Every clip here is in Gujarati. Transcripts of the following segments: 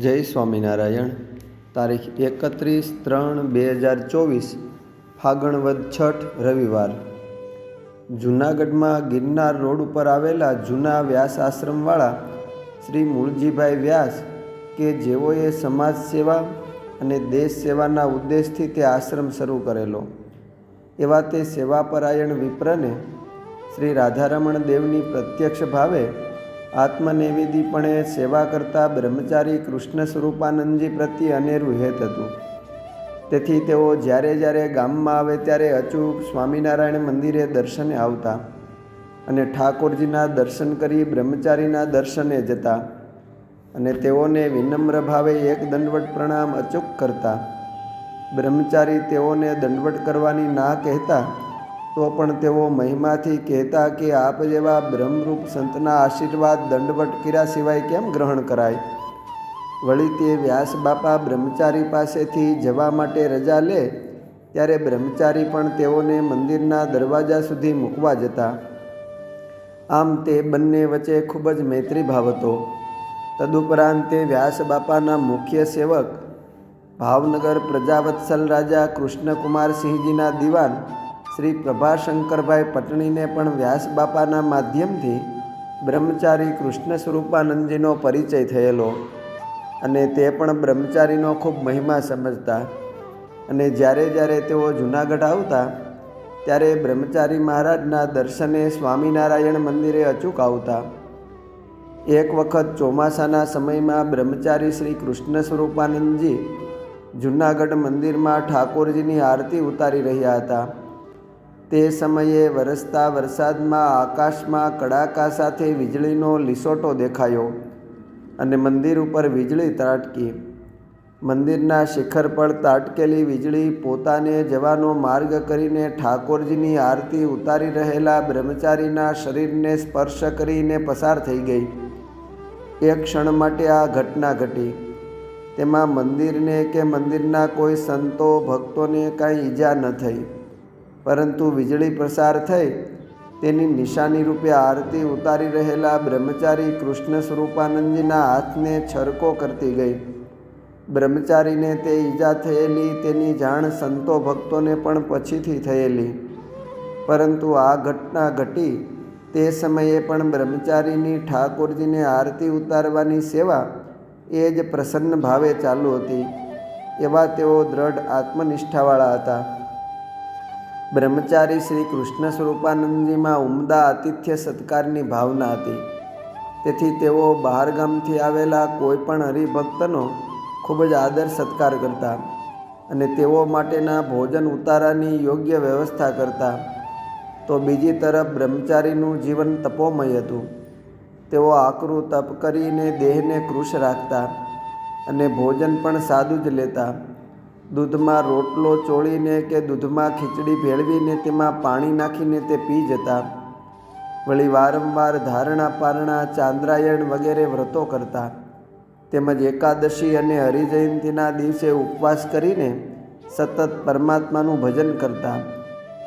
જય સ્વામિનારાયણ. તારીખ એકત્રીસ ત્રણ બે હજાર ચોવીસ, ફાગણવદ છઠ, રવિવાર. જૂનાગઢમાં ગિરનાર રોડ ઉપર આવેલા જૂના વ્યાસ આશ્રમવાળા શ્રી મૂળજીભાઈ વ્યાસ કે જેઓએ સમાજ સેવા અને દેશ સેવાના ઉદ્દેશથી તે આશ્રમ શરૂ કરેલો. એવા તે સેવાપરાયણ વિપ્રને શ્રી રાધારમણ દેવની પ્રત્યક્ષ ભાવે આત્મનિવેદીપણે સેવા કરતા બ્રહ્મચારી કૃષ્ણ સ્વરૂપાનંદજી પ્રત્યે અનેરું હેત હતું. તેથી તેઓ જ્યારે જ્યારે ગામમાં આવે ત્યારે અચૂક સ્વામિનારાયણ મંદિરે દર્શને આવતા અને ઠાકોરજીના દર્શન કરી બ્રહ્મચારીના દર્શને જતા અને તેઓને વિનમ્ર ભાવે એક દંડવટ પ્રણામ અચૂક કરતા. બ્રહ્મચારી તેઓને દંડવટ કરવાની ના કહેતા તો પણ તેઓ મહિમાથી કહેતા કે આપ જેવા બ્રહ્મરૂપ સંતના આશીર્વાદ દંડવટ કિરા સિવાય કેમ ગ્રહણ કરાય? વળી તે વ્યાસ બાપા બ્રહ્મચારી પાસેથી જવા માટે રજા લે, ત્યારે બ્રહ્મચારી પણ તેઓને મંદિરના દરવાજા સુધી મૂકવા જતા. આમ તે બંને વચ્ચે ખૂબ જ મૈત્રી ભાવ હતો. તદુપરાંત તે વ્યાસ બાપાના મુખ્ય સેવક, ભાવનગર પ્રજાવત્સલ રાજા કૃષ્ણકુમારસિંહજીના દિવાન શ્રી પ્રભાશંકરભાઈ પટણીને પણ વ્યાસ બાપાના માધ્યમથી બ્રહ્મચારી કૃષ્ણ સ્વરૂપાનંદજીનો પરિચય થયેલો અને તે પણ બ્રહ્મચારીનો ખૂબ મહિમા સમજતા અને જ્યારે જ્યારે તેઓ જૂનાગઢ આવતા, ત્યારે બ્રહ્મચારી મહારાજના દર્શને સ્વામિનારાયણ મંદિરે અચૂક આવતા. એક વખત ચોમાસાના સમયમાં બ્રહ્મચારી શ્રી કૃષ્ણ સ્વરૂપાનંદજી જૂનાગઢ મંદિરમાં ઠાકોરજીની આરતી ઉતારી રહ્યા હતા. તે સમયે વરસતા વરસાદમાં આકાશમાં કડાકા સાથે વીજળીનો લીસોટો દેખાયો અને મંદિર ઉપર વીજળી ત્રાટકી. મંદિરના શિખર પર તાટકેલી વીજળી પોતાને જવાનો માર્ગ કરીને ઠાકોરજીની આરતી ઉતારી રહેલા બ્રહ્મચારીના શરીરને સ્પર્શ કરીને પસાર થઈ ગઈ. એક ક્ષણ માટે આ ઘટના ઘટી. તેમાં મંદિરને કે મંદિરના કોઈ સંતો, ભક્તોને કાંઈ ઈજા ન થઈ. પરંતુ વીજળી પ્રસાર થઈ, તેની નિશાની રૂપે આરતી ઉતારી રહેલા બ્રહ્મચારી કૃષ્ણ સ્વરૂપાનંદજીના હાથને છરકો કરતી ગઈ. બ્રહ્મચારીને તે ઈજા થયેલી, તેની જાણ સંતો ભક્તોને પણ પછીથી થયેલી. પરંતુ આ ઘટના ઘટી, તે સમયે પણ બ્રહ્મચારીની ઠાકોરજીને આરતી ઉતારવાની સેવા એ જ પ્રસન્ન ભાવે ચાલુ હતી. એવા તેઓ દ્રઢ આત્મનિષ્ઠાવાળા હતા. બ્રહ્મચારી શ્રી કૃષ્ણ સ્વરૂપાનંદજીમાં ઉમદા આતિથ્ય સત્કારની ભાવના હતી. તેથી તેઓ બહારગામથી આવેલા કોઈપણ હરિભક્તનો ખૂબ જ આદર સત્કાર કરતા અને તેઓ માટેના ભોજન ઉતારાની યોગ્ય વ્યવસ્થા કરતા. તો બીજી તરફ બ્રહ્મચારીનું જીવન તપોમય હતું. તેઓ આકરું તપ કરીને દેહને કૃશ રાખતા અને ભોજન પણ સાદું જ લેતા. દૂધમાં રોટલો ચોળીને કે દૂધમાં ખીચડી ભેળવીને તેમાં પાણી નાખીને તે પી જતા. વળી વારંવાર ધારણા પારણા, ચાંદ્રાયણ વગેરે વ્રતો કરતા. તેમજ એકાદશી અને હરિજયંતીના દિવસે ઉપવાસ કરીને સતત પરમાત્માનું ભજન કરતા.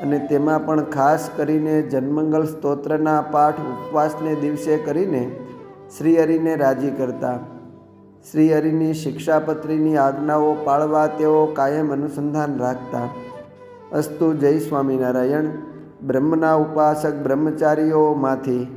અને તેમાં પણ ખાસ કરીને જન્મંગલ સ્તોત્રના પાઠ ઉપવાસને દિવસે કરીને શ્રીહરિને રાજી કરતા. શ્રીહરિની શિક્ષાપત્રીની આજ્ઞાઓ પાળવા તેઓ કાયમ અનુસંધાન રાખતા. અસ્તુ જય સ્વામિનારાયણ. બ્રહ્મના ઉપાસક બ્રહ્મચારીઓમાંથી